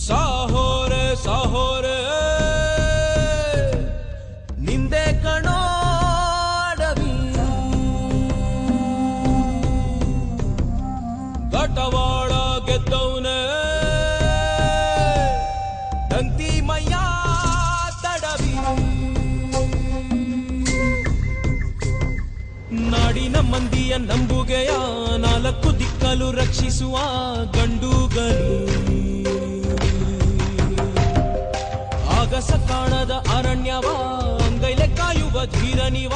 ಸಾಹೋರೆ ಸಾಹೋರೆ ನಿಂದೆ ಕಣೋ ಅಡವಿ ಗಟವಾಡ ಗೆದ್ದವನೆ ದಂತಿ ನಾಡಿನ ಮಂದಿಯ ನಂಬುಗೆಯ ನಾಲ್ಕು ದಿಕ್ಕಲು ರಕ್ಷಿಸುವ ಗಂಡುಗಲಿ ಆಗಸ ಕಾಣದ ಅರಣ್ಯವ ಅಂಗೈಲೆ ಕಾಯುವ ಧೀರನಿವ